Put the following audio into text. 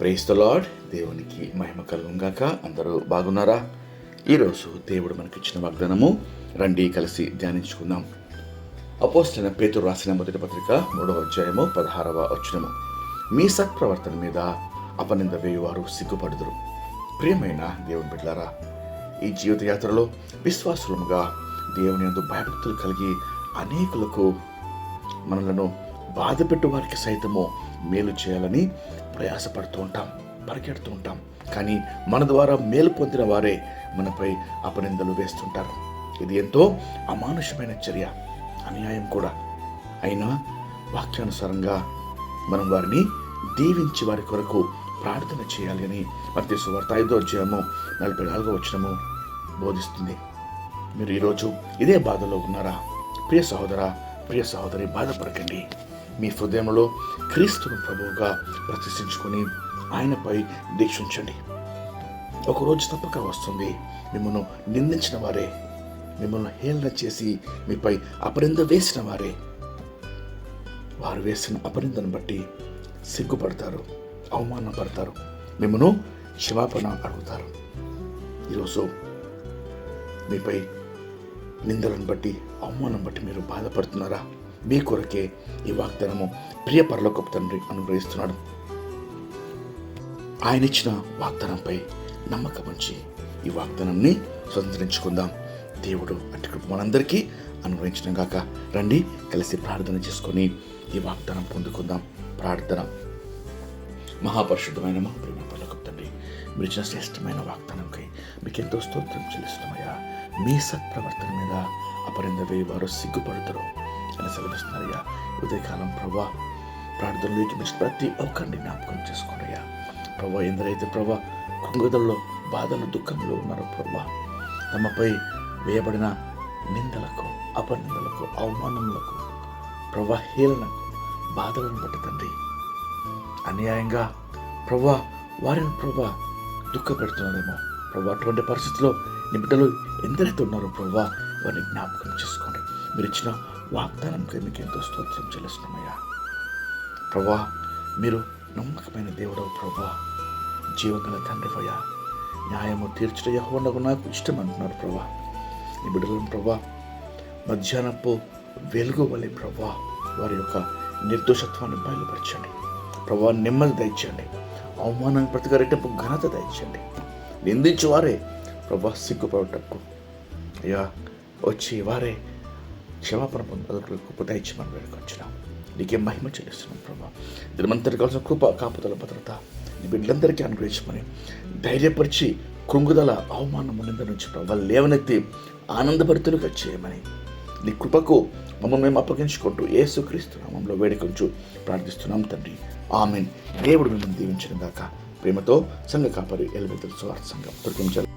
Price lord దేవునికి మహిమ కలుగుగాక అందరూ బాగున్నారా? ఈరోజు దేవుడు మనకిచ్చిన వాగ్దానము రండి కలిసి ధ్యానించుకుందాం. అపోస్టైన పేతురు రాసిన మొదటి పత్రిక మూడవ అధ్యాయము పదహారవ వచనము. మీ సత్ప్రవర్తన మీద అపనింద వేయువారు సిగ్గుపడుదురు. ప్రియమైన దేవుని బిడ్డారా ఈ జీవిత యాత్రలో విశ్వాసులముగా దేవుని అందు భయభక్తులు కలిగి అనేకులకు మనలను బాధపెట్టు వారికి సైతము మేలు చేయాలని ప్రయాసపడుతూ ఉంటాం పరిగెడుతూ ఉంటాం. కానీ మన ద్వారా మేలు పొందిన వారే మనపై అపనిందలు వేస్తుంటారు. ఇది ఎంతో అమానుషమైన చర్య అన్యాయం కూడా. అయినా వాక్యానుసారంగా మనం వారిని దీవించి వారి కొరకు ప్రార్థన చేయాలి అని మధ్య సువార్త ఐదో అధ్యాయము నలభై నాలుగో వచ్చినము బోధిస్తుంది. మీరు ఈరోజు ఇదే బాధలో ఉన్నారా? ప్రియ సహోదర ప్రియ సహోదరి బాధపడకండి. మీ హృదయంలో క్రీస్తును ప్రభువుగా ప్రతిష్ఠించుకొని ఆయనపై దీక్షించండి. ఒకరోజు తప్పక వస్తుంది. మిమ్మల్ని నిందించిన వారే మిమ్మల్ని హేళన చేసి మీపై అపరింద వేసిన వారే. వారు వేసిన అపరిందను బట్టి సిగ్గుపడతారు అవమానపడతారు మిమ్మను క్షమాపణ అడుగుతారు. ఈరోజు మీపై నిందలను బట్టి అవమానం బట్టి మీరు బాధపడుతున్నారా? మీ కొరకే ఈ వాగ్దానము ప్రియ పరలోకపు తండ్రి అనుగ్రహిస్తున్నాడు. ఆయన ఇచ్చిన వాగ్దానంపై నమ్మకం ఉంచి ఈ వాగ్దానాన్ని స్వతంత్రించుకుందాం. దేవుడు అటు కృప మనందరికీ అనుగ్రహించడం కాక రండి కలిసి ప్రార్థన చేసుకొని ఈ వాగ్దానం పొందుకుందాం. ప్రార్థన. మహాపరిశుద్ధమైన మా ప్రేమ తండ్రి మీరు ఇచ్చిన శ్రేష్టమైన వాగ్దానంకై మీకు ఎంతో స్తోత్రం చెల్లిస్తున్నామయ్యా. మీ సత్ప్రవర్తన మీద అపరింద వేయి వారు సిగ్గుపడతారు. అని సెలవిస్తున్నారయ్యా ఉదయకాలం ప్రభా ప్రార్థనలు మించిన ప్రతి ఒక్కరిని జ్ఞాపకం చేసుకోండియ్యా ప్రభా ఎందరైతే ప్రభా కుంగుదల్లో బాధలు దుఃఖంలో ఉన్నారో ప్రభా తమపై వేయబడిన నిందలకు అపనిందలకు అవమానములకు ప్రభా హీలనకు బాధలను బట్టి తండ్రి. అన్యాయంగా ప్రభా వారిని ప్రభా దుఃఖపెడుతున్నారేమో. ప్రభా అటువంటి పరిస్థితిలో నీ ఎందరైతే ఉన్నారో ప్రభా వారిని జ్ఞాపకం చేసుకోండి. మీరు ఇచ్చిన వాగ్దానంకై మీకు ఎంతో స్తోత్రం చెల్లిస్తున్నామయ్యా. ప్రభా మీరు నమ్మకమైన దేవుడవు ప్రభా. జీవగల తండ్రివయ్యా న్యాయము తీర్చడం యహోండకు నాకు ఇష్టం అంటున్నారు ప్రభా. ఈ బిడ్డలను ప్రభా మధ్యాహ్నపు వెలుగు వలె ప్రభా వారి యొక్క నిర్దోషత్వాన్ని బయలుపరచండి. ప్రభా నెమ్మది దయచండి అవమానాన్ని ప్రతిగారేటప్పుడు ఘనత దయచండి నిందించేవారే ప్రభా సిగ్గుపడటకు. అయ్యా వచ్చి వారే క్షమాపణ పొందలకు కృప దయచమని వేడుకొచ్చినాం నీకే మహిమ చెల్లిస్తున్నాం ప్రభా. దినమంతటి కావాల్సిన కృప కాపుదల భద్రత నీ బిడ్డలందరికీ అనుగ్రహించమని ధైర్యపరిచి కృంగుదల అవమానం నింద నుంచి ప్రభావ లేవనెత్తి ఆనందభరితులుగా చేయమని నీ కృపకు మమ్మల్ని మేము అప్పగించుకుంటూ ఏసుక్రీస్తు నామంలో వేడుకొంచు ప్రార్థిస్తున్నాం తండ్రి. ఆమెన్. దేవుడు మిమ్మల్ని దీవించిన దాకా ప్రేమతో సంఘ కాపరి ఎలిబెతల స్వార్థ సంఘం దొరికించాలి